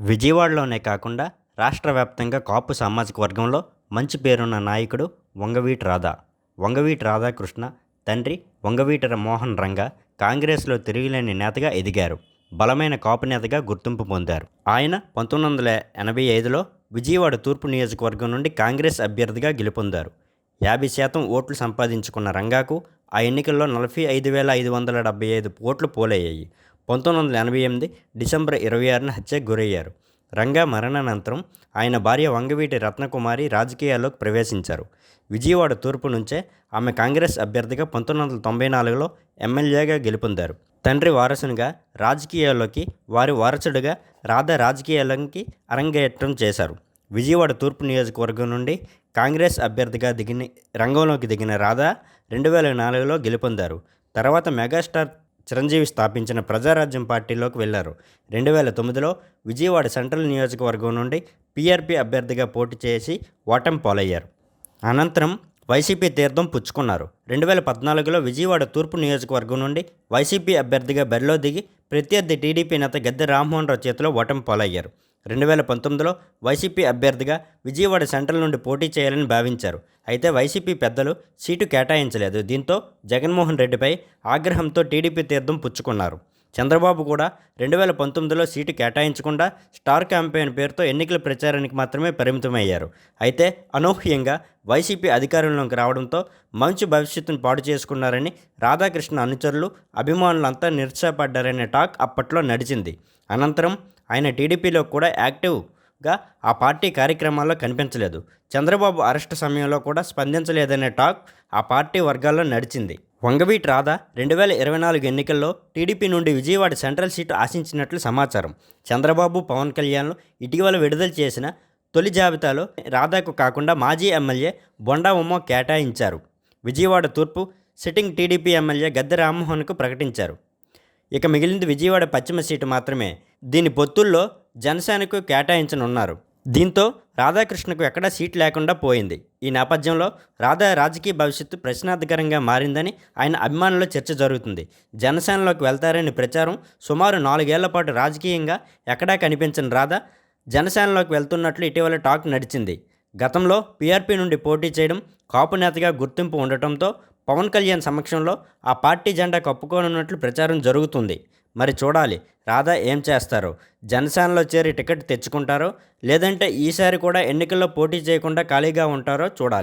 విజయవాడలోనే కాకుండా రాష్ట్ర వ్యాప్తంగా కాపు సామాజిక వర్గంలో మంచి పేరున్న నాయకుడు వంగవీటి రాధా. వంగవీటి రాధాకృష్ణ తండ్రి వంగవీటి మోహన్ రంగ కాంగ్రెస్లో తిరుగులేని నేతగా ఎదిగారు. బలమైన కాపు నేతగా గుర్తింపు పొందారు. ఆయన పంతొమ్మిది వందల ఎనభై ఐదులో విజయవాడ తూర్పు నియోజకవర్గం నుండి కాంగ్రెస్ అభ్యర్థిగా గెలుపొందారు. యాభై శాతం ఓట్లు సంపాదించుకున్న రంగాకు ఆ ఎన్నికల్లో నలభై ఐదు వేల ఐదు వందల డెబ్బై ఐదు ఓట్లు పోలయ్యాయి. పంతొమ్మిది వందల ఎనభై ఎనిమిది డిసెంబర్ ఇరవై ఆరున హత్యకు గురయ్యారు. రంగా మరణానంతరం ఆయన భార్య వంగవీటి రత్నకుమారి రాజకీయాల్లోకి ప్రవేశించారు. విజయవాడ తూర్పు నుంచే ఆమె కాంగ్రెస్ అభ్యర్థిగా పంతొమ్మిది వందల తొంభై నాలుగులో ఎమ్మెల్యేగా గెలుపొందారు. తండ్రి వారసునిగా రాజకీయాల్లోకి వారి వారసుడిగా రాధా రాజకీయాలకి అరంగేట్రం చేశారు. విజయవాడ తూర్పు నియోజకవర్గం నుండి కాంగ్రెస్ అభ్యర్థిగా దిగిన రంగంలోకి దిగిన రాధా రెండు వేల నాలుగులో గెలుపొందారు. తర్వాత మెగాస్టార్ చిరంజీవి స్థాపించిన ప్రజారాజ్యం పార్టీలోకి వెళ్ళారు. రెండు వేల తొమ్మిదిలో విజయవాడ సెంట్రల్ నియోజకవర్గం నుండి పీఆర్పీ అభ్యర్థిగా పోటీ చేసి ఓటం పాలయ్యారు. అనంతరం వైసీపీ తీర్థం పుచ్చుకున్నారు. రెండు వేల పద్నాలుగులో విజయవాడ తూర్పు నియోజకవర్గం నుండి వైసీపీ అభ్యర్థిగా బరిలో దిగి ప్రత్యర్థి టీడీపీ నేత గద్దె రామ్మోహన్ రావు చేతిలో ఓటమి పాలయ్యారు. రెండు వేల పంతొమ్మిదిలో వైసీపీ అభ్యర్థిగా విజయవాడ సెంట్రల్ నుండి పోటీ చేయాలని భావించారు. అయితే వైసీపీ పెద్దలు సీటు కేటాయించలేదు. దీంతో జగన్మోహన్ రెడ్డిపై ఆగ్రహంతో టీడీపీ తీర్థం పుచ్చుకున్నారు. చంద్రబాబు కూడా రెండు వేల పంతొమ్మిదిలో సీటు కేటాయించకుండా స్టార్ క్యాంపెయిన్ పేరుతో ఎన్నికల ప్రచారానికి మాత్రమే పరిమితమయ్యారు. అయితే అనూహ్యంగా వైసీపీ అధికారంలోకి రావడంతో మంచి భవిష్యత్తును పాడు చేసుకున్నారని రాధాకృష్ణ అనుచరులు అభిమానులంతా నిరుత్సాహపడ్డారనే టాక్ అప్పట్లో నడిచింది. అనంతరం ఆయన టీడీపీలో కూడా యాక్టివ్ గా ఆ పార్టీ కార్యక్రమాల్లో కనిపించలేదు. చంద్రబాబు అరెస్టు సమయంలో కూడా స్పందించలేదనే టాక్ ఆ పార్టీ వర్గాల్లో నడిచింది. వంగవీటి రాధా రెండు వేల ఇరవై నాలుగు ఎన్నికల్లో టీడీపీ నుండి విజయవాడ సెంట్రల్ సీటు ఆశించినట్లు సమాచారం. చంద్రబాబు పవన్ కళ్యాణ్ ఇటీవల విడుదల చేసిన తొలి జాబితాలో రాధాకు కాకుండా మాజీ ఎమ్మెల్యే బొండా ఉమ్మ కేటాయించారు. విజయవాడ తూర్పు సిట్టింగ్ టీడీపీ ఎమ్మెల్యే గద్దె రామ్మోహన్కు ప్రకటించారు. ఇక మిగిలింది విజయవాడ పశ్చిమ సీటు మాత్రమే. దీని పొత్తుల్లో జనసేనకు కేటాయించనున్నారు. దీంతో రాధాకృష్ణకు ఎక్కడా సీట్ లేకుండా పోయింది. ఈ నేపథ్యంలో రాధా రాజకీయ భవిష్యత్తు ప్రశ్నార్థకరంగా మారిందని ఆయన అభిమానుల్లో చర్చ జరుగుతుంది. జనసేనలోకి వెళ్తారని ప్రచారం సుమారు నాలుగేళ్ళ పాటు రాజకీయంగా ఎక్కడా కనిపించని రాధా జనసేనలోకి వెళ్తున్నట్లు ఇటీవల టాక్ నడిచింది. గతంలో పీఆర్పీ నుండి పోటీ చేయడం కాపు నేతగా గుర్తింపు ఉండటంతో పవన్ కళ్యాణ్ సమక్షంలో ఆ పార్టీ జెండా కప్పుకోనున్నట్లు ప్రచారం జరుగుతుంది. మరి చూడాలి. రాధా ఏం చేస్తారో? జనసేనలో చేరి టికెట్ తెచ్చుకుంటారో? లేదంటే ఈసారి కూడా ఎన్నికల్లో పోటీ చేయకుండా ఖాళీగా ఉంటారో చూడాలి.